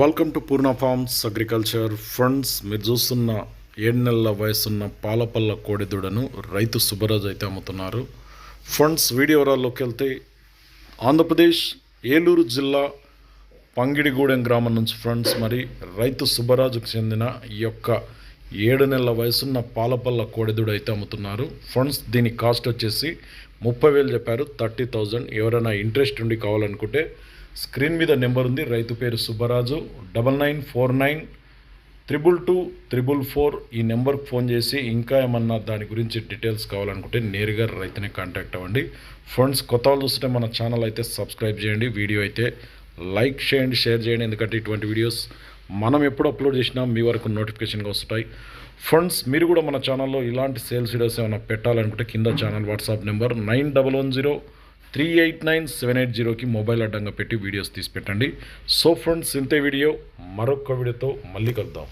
Welcome to Purna farms agriculture funds మీరు చూస్తున్న ఏడు నెలల వయసున్న పాలపల్ల కోడెదూడను రైతు సుబ్బరాజు అయితే అమ్ముతున్నారు. ఫండ్స్ వీడియో వివరాల్లోకి వెళ్తే ఆంధ్రప్రదేశ్ ఏలూరు జిల్లా పంగిడిగూడెం గ్రామం నుంచి ఫ్రెండ్స్ మరి రైతు సుబ్బరాజుకు చెందిన ఈ యొక్క ఏడు నెలల వయసున్న పాలపల్ల కోడెదూడ అయితే అమ్ముతున్నారు. ఫండ్స్ దీని కాస్ట్ వచ్చేసి ముప్పై వేలు చెప్పారు థర్టీ థౌజండ్. ఎవరైనా ఇంట్రెస్ట్ ఉండి కావాలనుకుంటే స్క్రీన్ మీద నెంబర్ ఉంది రైతు పేరు Subbaraju. Double nine four nine triple two triple four ఈ నెంబర్కి ఫోన్ చేసి ఇంకా ఏమన్నా దాని గురించి డీటెయిల్స్ కావాలనుకుంటే నేరుగా రైతుని కాంటాక్ట్ అవ్వండి. ఫ్రెండ్స్ కొత్త వాళ్ళు చూస్తుంటే మన ఛానల్ అయితే సబ్స్క్రైబ్ చేయండి. వీడియో అయితే లైక్ చేయండి షేర్ చేయండి. ఎందుకంటే ఇటువంటి వీడియోస్ మనం ఎప్పుడు అప్లోడ్ చేసినా మీ వరకు నోటిఫికేషన్గా వస్తాయి ఫ్రెండ్స్ మీరు కూడా మన ఛానల్లో ఇలాంటి సేల్స్ వీడియోస్ ఏమైనా పెట్టాలనుకుంటే కింద channel WhatsApp number nine double one zero three eight nine seven eight జీరోకి మొబైల్ అడ్డంగా పెట్టి వీడియోస్ తీసి పెట్టండి. సో ఫ్రెండ్స్ ఇంతే వీడియో మరొక వీడియోతో మళ్ళీ కలుద్దాం.